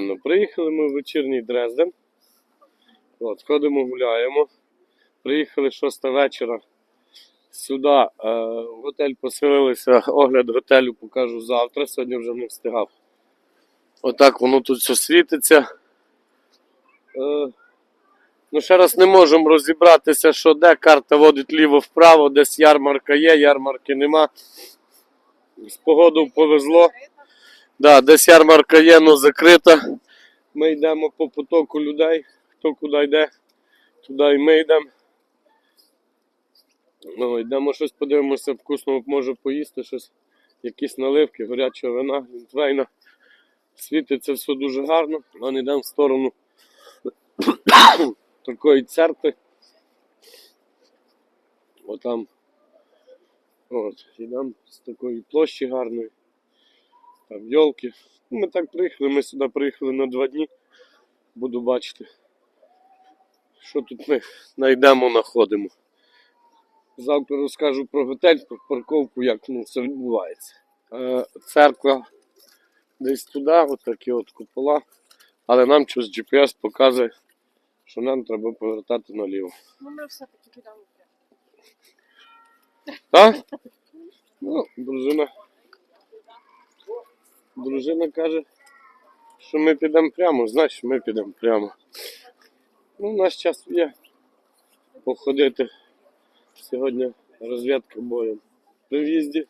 Правильно, приїхали ми в вечірній Дрезден. От, ходимо, гуляємо. Приїхали 6 вечора. Сюди е, в готель поселилися. Огляд готелю покажу завтра. Сьогодні вже не встигав. Отак воно тут все світиться. Е, ну, ще раз не можемо розібратися, що де карта водить ліво-вправо, десь ярмарка є, ярмарки нема. З погодою повезло. Да, десь ярмарка є, але закрита. Ми йдемо по потоку людей. Хто куди йде, туди і ми йдемо. Ну, йдемо щось подивимося, вкусно може поїсти щось, якісь наливки, горячого вина, глінтвейна. Світиться все дуже гарно, а не йдемо в сторону такої церкви. Отам. От, йдемо з такої площі гарної. Там йолки. Ну, ми так приїхали, ми сюди приїхали на два дні. Буду бачити, що тут ми знайдемо, знаходимо. Завтра розкажу про готель, про парковку, як ну, все відбувається. Е, церква десь туди, отакі от купола. Але нам щось GPS показує, що нам треба повертати наліво. Ну, ми все-таки підемо. Так? Ну, дружина. Дружина каже, що ми підемо прямо, значить ми підемо прямо. Ну, у нас час є походити. Сьогодні розвідка боєм. При в'їзді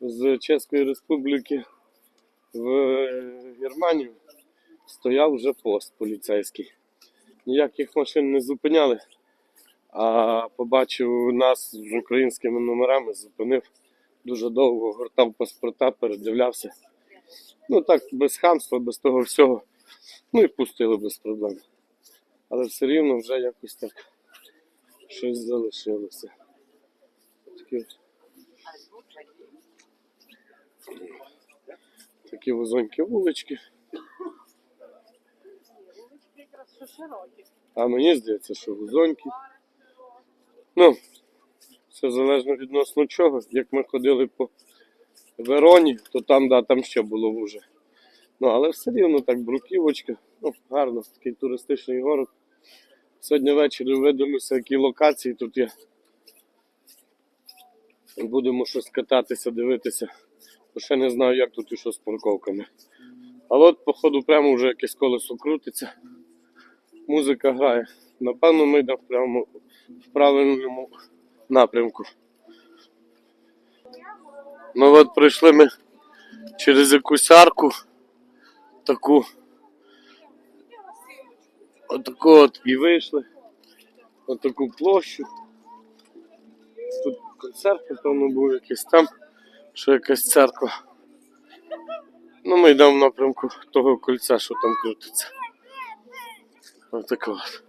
з Чеської Республіки в Германію стояв вже пост поліцейський. Ніяких машин не зупиняли, а побачив нас з українськими номерами, зупинив дуже довго, гортав паспорта, передивлявся. Ну так, без хамства, без того всього. Ну і пустили без проблем. Але все рівно вже якось так щось залишилося. Такі, такі вузонькі вулички. А мені здається, що вузонькі. Ну, все залежно відносно чого. Як ми ходили по Вероні, то там, да, там ще було вуже. Ну, але все рівно так, бруківочка. Ну, гарно, такий туристичний город. Сьогодні ввечері видивлюся, які локації тут є. Будемо щось кататися, дивитися. Бо ще не знаю, як тут і що з парковками. Але от, походу, прямо вже якесь колесо крутиться музика грає. Напевно, ми йдемо прямо в правильному напрямку. Ну от прийшли ми через якусь арку таку. Отаку от і вийшли. Отаку площу. Тут концерт, напевно, був якийсь там, що якась церква. Ну, ми йдемо в напрямку того кольця, що там крутиться. Отако от.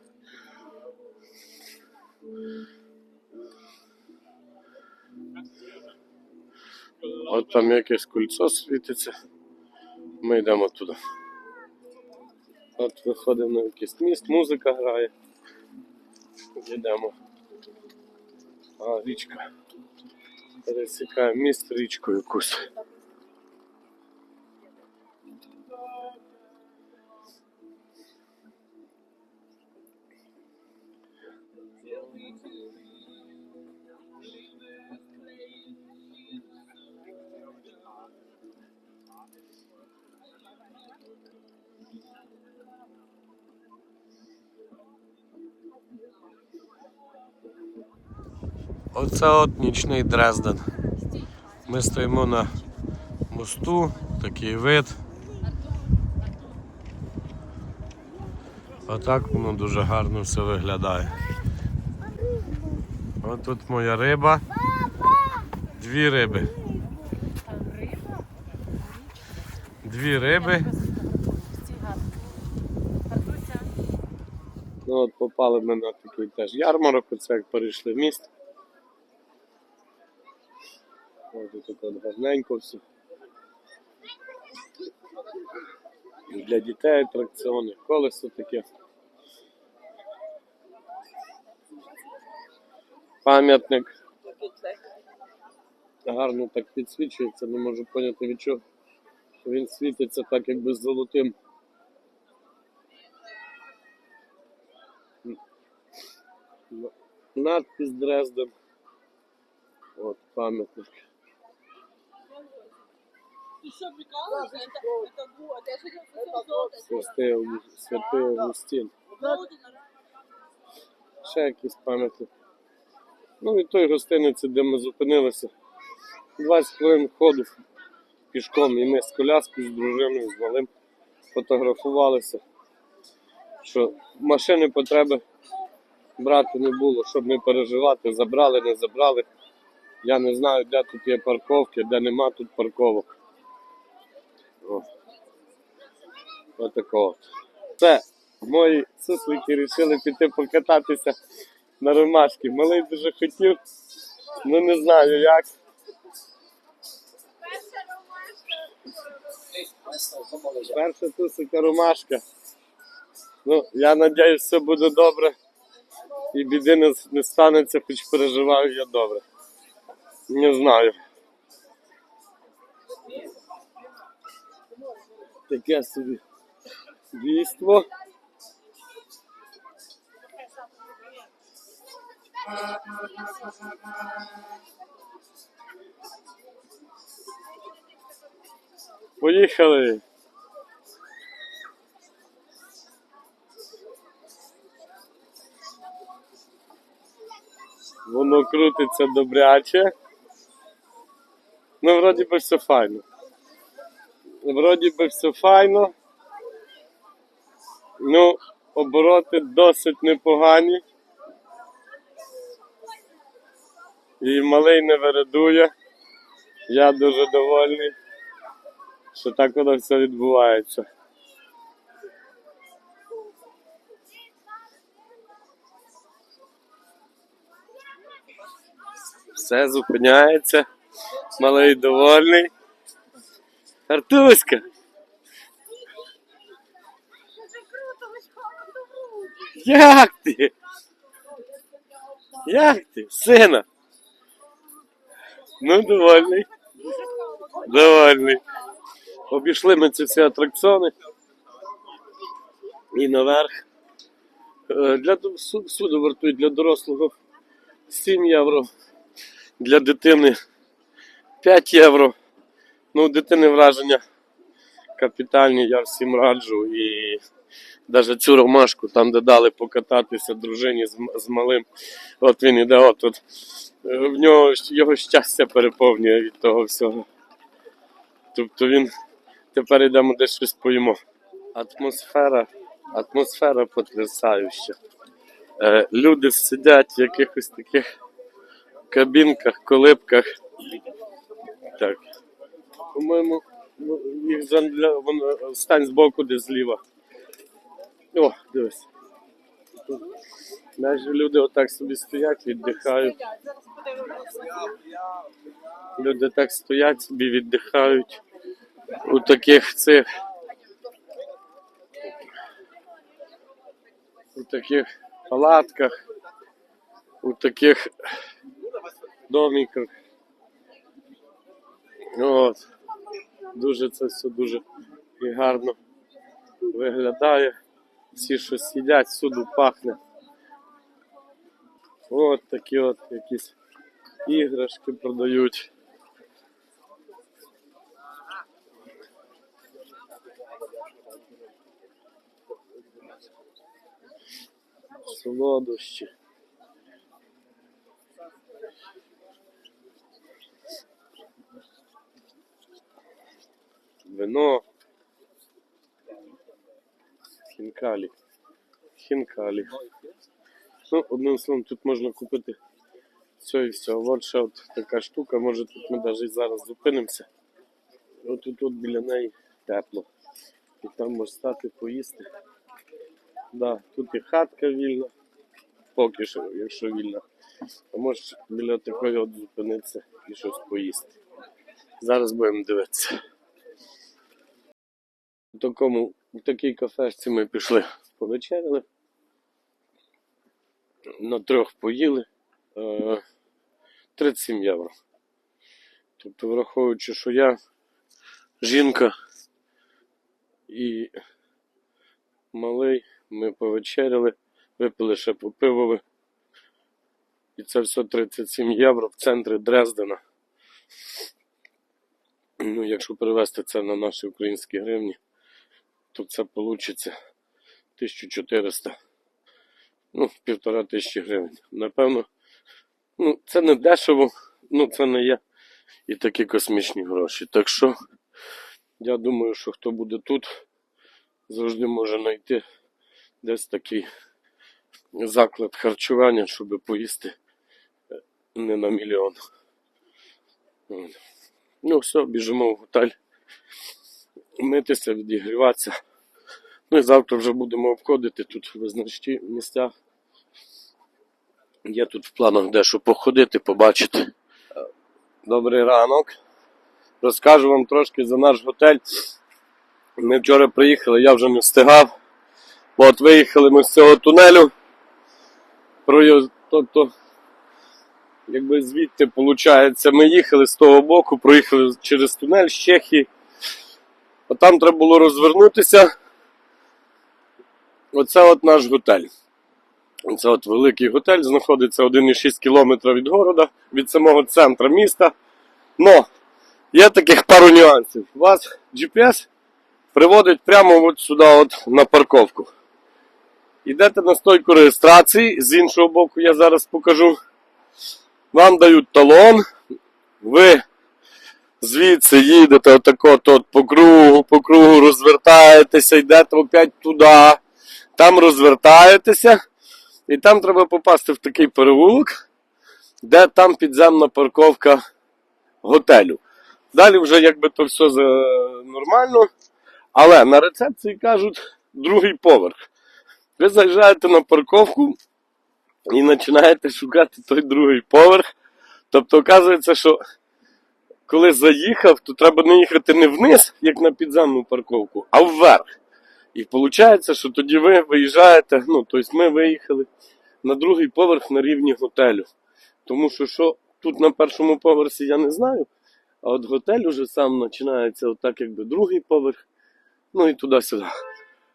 От там якесь кольцо світиться. Ми йдемо туди. От виходимо на якийсь міст, музика грає. Йдемо. А, річка. Пересікає міст річку якусь. Оце от нічний Дрезден. Ми стоїмо на мосту, такий вид. Отак воно дуже гарно все виглядає. От тут моя риба. Дві риби. Дві риби. Ну от попали ми на такий теж ярмарок, оце як перейшли в міст. тут от гарненько все. І для дітей атракціони, колесо таке. Пам'ятник. Гарно так підсвічується, не можу зрозуміти від чого. Він світиться так, якби з золотим. Надпис Дрезден. От пам'ятник. Ты что, прикалываешься? Это, это вот. Я сегодня хотел золото. Святий Авгу- Святий Августин. Ще якийсь пам'ятник. Ну і той гостиниці, де ми зупинилися. 20 хвилин ходу пішком. І ми з коляскою, з дружиною, з малим фотографувалися. Що машини потреби брати не було, щоб не переживати, забрали, не забрали. Я не знаю, де тут є парковки, де нема тут парковок. О. Отако от. Це мої суслики вирішили піти покататися на ромашки. Малий дуже хотів, ну не знаю як. Перша тусика ромашка. Ну, я надіюсь, все буде добре. І біди не станеться, хоч переживаю я добре. Не знаю. Таке собі дійство. Поїхали. Воно крутиться добряче. Ну, вроді би все файно. Вроді би все файно. Ну, обороти досить непогані. І малий не вередує. Я дуже довольний, що так воно все відбувається. Все зупиняється. Малий довольний. Артуська! Як ти? Як ти? Сина? Ну, довольний. Довольний. Обійшли ми ці всі атракціони. І наверх. Е, Для суду вартують для дорослого 7 євро. Для дитини 5 євро. Ну, дитини враження капітальні, я всім раджу. І навіть цю ромашку, там, де дали покататися дружині з, з малим. От він іде, от тут. Е, В нього його щастя переповнює від того всього. Тобто він тепер йдемо десь щось поїмо. Атмосфера, атмосфера потрясаюча. Е, люди сидять в якихось таких кабінках, колибках. Так. По-моєму, ну, їх для, вон, стань збоку, де зліва. О, дивись. Наші люди отак собі стоять, віддихають. Люди так стоять собі, віддихають у таких цих. У таких палатках, у таких домиках. От. Дуже це все дуже і гарно виглядає. Всі щось їдять, всюди пахне. От такі от якісь іграшки продають. Солодощі. Вино. Хінкалі. Хінкалі. Ну, одним словом, тут можна купити все і все. От ще от така штука, може тут ми навіть зараз зупинимося. От тут от біля неї тепло. І там можна стати поїсти. Да, тут і хатка вільна, поки що, якщо вільна. А можеш біля такої от зупинитися і щось поїсти. Зараз будемо дивитися. У такому, у такій кафешці ми пішли повечеряли. На трьох поїли. Е, 37 євро. Тобто, враховуючи, що я жінка і малий, ми повечеряли, випили ще по пивові, І це все 37 євро в центрі Дрездена. Ну, якщо перевести це на наші українські гривні, то це вийде 1400. Ну, півтора тисячі гривень. Напевно, ну, це не дешево, ну це не є і такі космічні гроші. Так що, я думаю, що хто буде тут, завжди може знайти десь такий заклад харчування, щоб поїсти е, не на мільйон. Ну, все, біжимо в готель. Митися, відігріватися. Ну і завтра вже будемо обходити тут визначні місця. Є тут в планах дещо походити, побачити. Добрий ранок. Розкажу вам трошки за наш готель. Ми вчора приїхали, я вже не встигав. От виїхали ми з цього тунелю. Тобто, якби звідти, виходить, ми їхали з того боку, проїхали через тунель з Чехії. А там треба було розвернутися. Оце от наш готель. Це от великий готель, знаходиться 1,6 км від города, від самого центру міста. Но є таких пару нюансів. Вас GPS приводить прямо от сюди, от на парковку. Йдете на стойку реєстрації, з іншого боку, я зараз покажу. Вам дають талон, ви звідси їдете отако от по кругу, по кругу розвертаєтеся, йдете опять туди, там розвертаєтеся, і там треба попасти в такий переулок, де там підземна парковка готелю. Далі вже якби то все нормально, але на рецепції кажуть другий поверх. Ви заїжджаєте на парковку і починаєте шукати той другий поверх. Тобто, оказується, що коли заїхав, то треба не їхати не вниз, як на підземну парковку, а вверх. І виходить, що тоді ви виїжджаєте, ну, тобто ми виїхали на другий поверх на рівні готелю. Тому що, що тут на першому поверсі я не знаю, а от готель уже сам починається отак, якби другий поверх, ну і туди-сюди.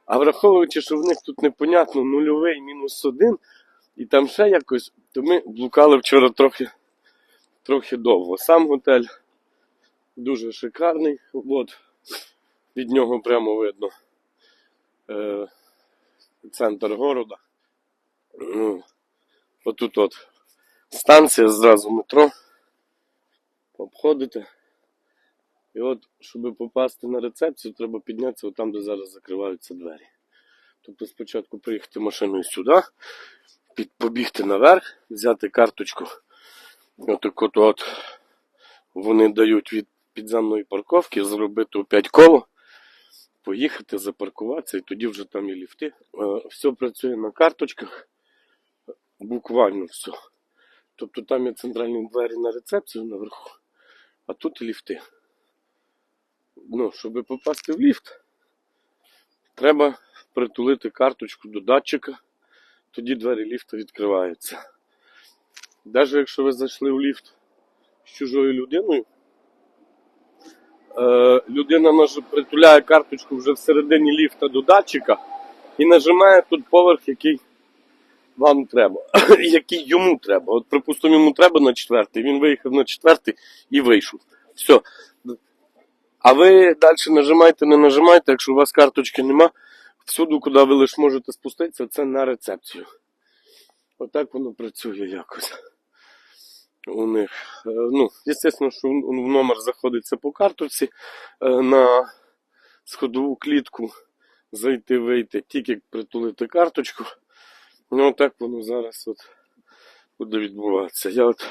А враховуючи, що в них тут непонятно нульовий мінус один, і там ще якось, то ми блукали вчора трохи, трохи довго. Сам готель дуже шикарний. От, від нього прямо видно е, центр города. Ну, отут от станція, зразу метро. Обходите. І от, щоб попасти на рецепцію, треба піднятися там, де зараз закриваються двері. Тобто спочатку приїхати машиною сюди, побігти наверх, взяти карточку. Отак от, от вони дають від підземної парковки, зробити опять коло, поїхати, запаркуватися, і тоді вже там і ліфти. Е, Все працює на карточках, буквально все. Тобто там є центральні двері на рецепцію наверху, а тут і ліфти. Ну, щоб попасти в ліфт, треба притулити карточку до датчика, тоді двері ліфта відкриваються. Навіть якщо ви зайшли в ліфт з чужою людиною, людина наж- притуляє карточку вже всередині ліфта до датчика і нажимає тут поверх, який вам треба, який йому треба. От, припустимо, йому треба на четвертий, він виїхав на четвертий і вийшов. Все. А ви далі нажимайте, не нажимайте, якщо у вас карточки нема, всюди, куди ви лише можете спуститися, це на рецепцію. Отак воно працює якось. У них. Е, Ну, звісно, що в номер заходиться по карточці е, на сходову клітку, зайти, вийти, тільки притулити карточку. Ну, отак воно зараз от буде відбуватися. Я от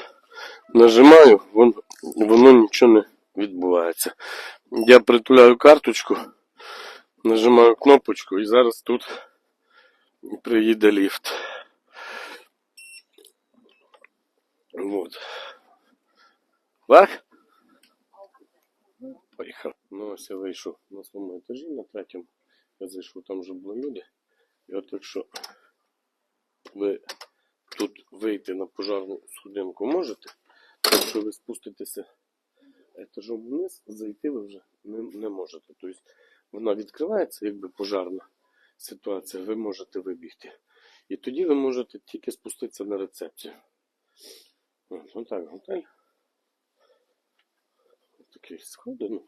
нажимаю, воно, воно нічого не відбувається. Я притуляю карточку, нажимаю кнопочку і зараз тут приїде ліфт. Вот. Вах? Поїхав. Ну, ось я вийшов на своєму етажі, на третьому. Я зайшов, там вже були люди. І от якщо ви тут вийти на пожарну сходинку можете, то якщо ви спуститеся етажом вниз, зайти ви вже не, не можете. Тобто вона відкривається, якби пожарна ситуація, ви можете вибігти. І тоді ви можете тільки спуститися на рецепцію. Ну так, готель. Ось Такі сходи, ну.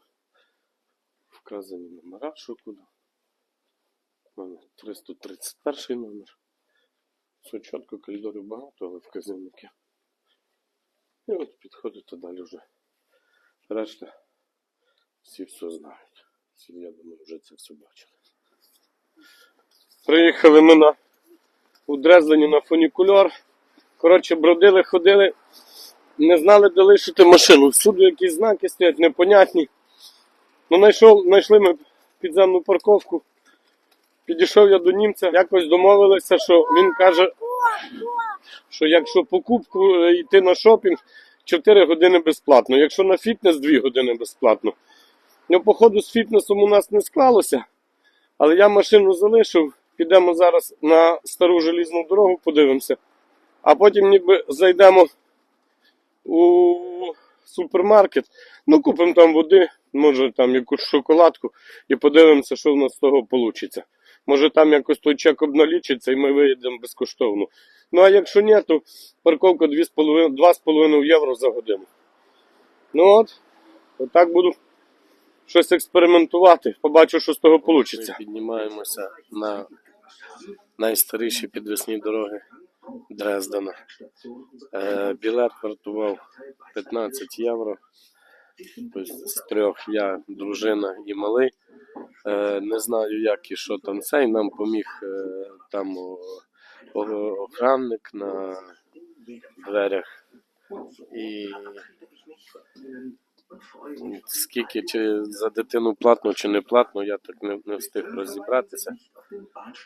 Вказані номера, що куди. У мене 331 номер. Все чітко, коридорів багато, але вказівники. І от підходите далі вже. Решта всі все знають. Всі, я думаю, вже це все бачили. Приїхали ми на у Дрездені на фунікульор. Коротше, бродили, ходили, не знали, де лишити машину. Всюди якісь знаки стоять, непонятні. Ну, знайшов, знайшли ми підземну парковку. Підійшов я до німця, якось домовилися, що він каже, що якщо покупку е, йти на шопінг, 4 години безплатно. Якщо на фітнес 2 години безплатно. Ну, походу, з фітнесом у нас не склалося. Але я машину залишив. Підемо зараз на стару желізну дорогу, подивимося. А потім ніби зайдемо у супермаркет. Ну, купимо там води, може там якусь шоколадку і подивимося, що в нас з того вийде. Може там якось той чек обналічиться і ми виїдемо безкоштовно. Ну а якщо ні, то парковка 2,5 2,5 євро за годину. Ну от, отак буду щось експериментувати. Побачу, що з того вийде. Піднімаємося на найстаріші підвісні дороги Дрездена. Е, білет вартував 15 євро. Тобто з трьох я, дружина і малий. Е, не знаю, як і що там цей. Нам поміг е, там охранник на дверях. І скільки чи за дитину платно, чи не платно, я так не, не встиг розібратися.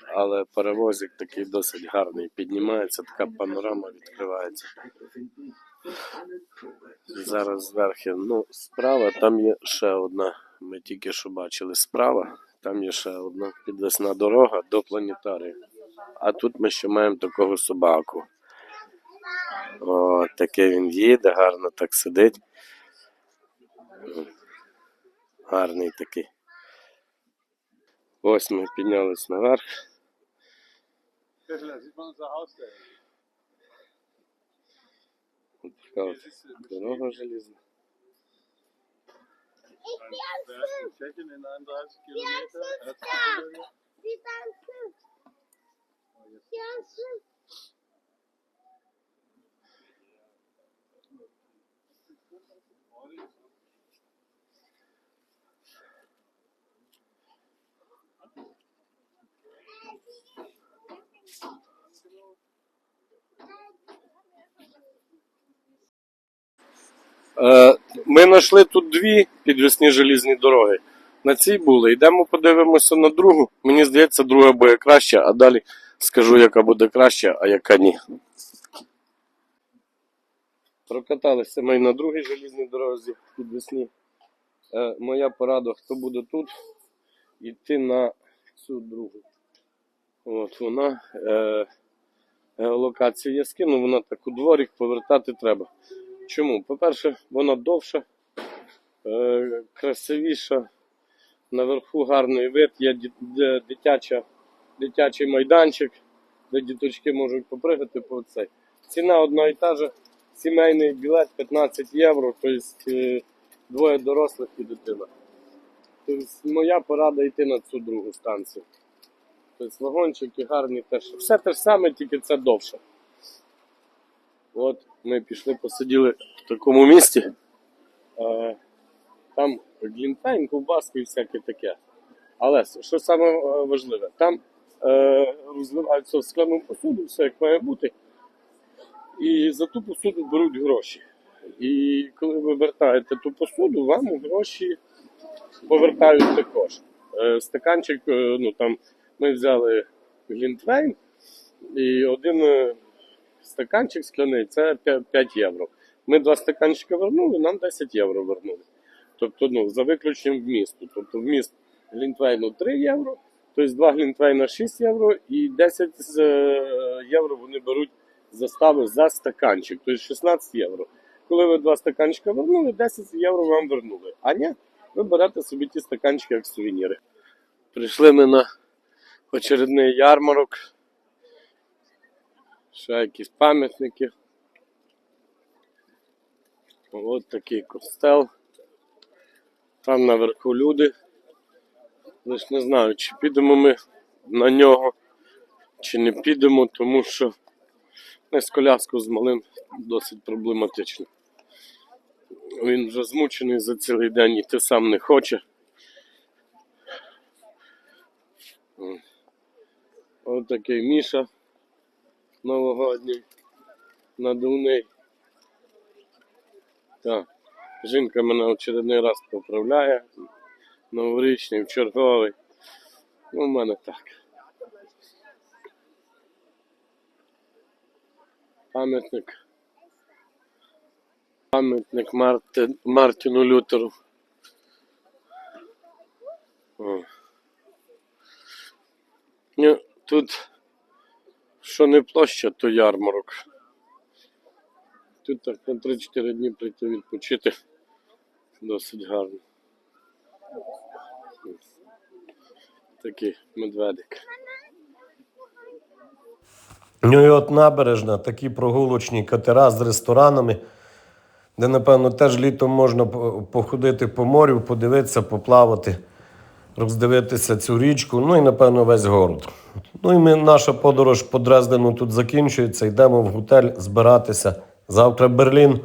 Але перевозик такий досить гарний. Піднімається, така панорама відкривається. Зараз зверху. Ну, справа там є ще одна. Ми тільки що бачили справа. Там є ще одна підвесна дорога до планетарію. А тут ми ще маємо такого собаку. О, таке він їде, гарно так сидить. Гарний такий. Ось ми піднялись наверх. Da sieht man unser Haus da. От така от дорога желізна. Ein Ми знайшли тут дві підвісні желізні дороги. На цій були. Йдемо подивимося на другу. Мені здається, друга буде краща, а далі скажу, яка буде краща, а яка ні. Прокаталися ми на другій желізній дорозі підвісні. Е, моя порада, хто буде тут, йти на цю другу. От вона. Е, геолокацію я скину, вона так у дворік повертати треба. Чому? По-перше, вона довша, е, красивіша, наверху гарний вид, є дитяча, дитячий майданчик, де діточки можуть попригати по цей. Ціна одна і та же. Сімейний білет 15 євро, тобто двоє дорослих і дитина. Тобто моя порада йти на цю другу станцію. Тобто вагончики гарні теж. Все те ж саме, тільки це довше. От ми пішли, посиділи в такому місці. Е, там глінтайн, ковбаски і всяке таке. Але що саме е, важливе, там е, розливаються в скляну посуду, все як має бути. І за ту посуду беруть гроші. І коли ви вертаєте ту посуду, вам гроші повертають також. Е, стаканчик, ну там ми взяли глінтвейн, і один стаканчик скляний це 5 євро. Ми два стаканчика вернули, нам 10 євро вернули. Тобто, ну, за виключенням вмісту. Тобто вміст глінтвейну 3 євро, тобто 2 глінтвейна 6 євро і 10 е, євро вони беруть застави за стаканчик, тобто 16 євро. Коли ви два стаканчика вернули, 10 євро вам вернули. А ні, ви берете собі ті стаканчики як сувеніри. Прийшли ми на очередний ярмарок. Ще якісь пам'ятники. Ось такий костел. Там наверху люди. Лиш не знаю, чи підемо ми на нього, чи не підемо, тому що не з коляску з малим досить проблематично. Він вже змучений за цілий день і ти сам не хоче. Ось такий Міша новогодній, надувний. Так, жінка мене в очередний раз поправляє. Новорічний, в черговий. Ну, в мене так. Пам'ятник. Пам'ятник Марти... Мартіну Лютеру. О. Ну, тут, що не площа, то ярмарок. Тут так на 3-4 дні прийти відпочити. Досить гарно. Такий медведик. Ну і от набережна, такі прогулочні катера з ресторанами, де, напевно, теж літом можна походити по морю, подивитися, поплавати, роздивитися цю річку, ну і, напевно, весь город. Ну і ми, наша подорож по Дрездену тут закінчується, йдемо в готель збиратися. Завтра Берлін.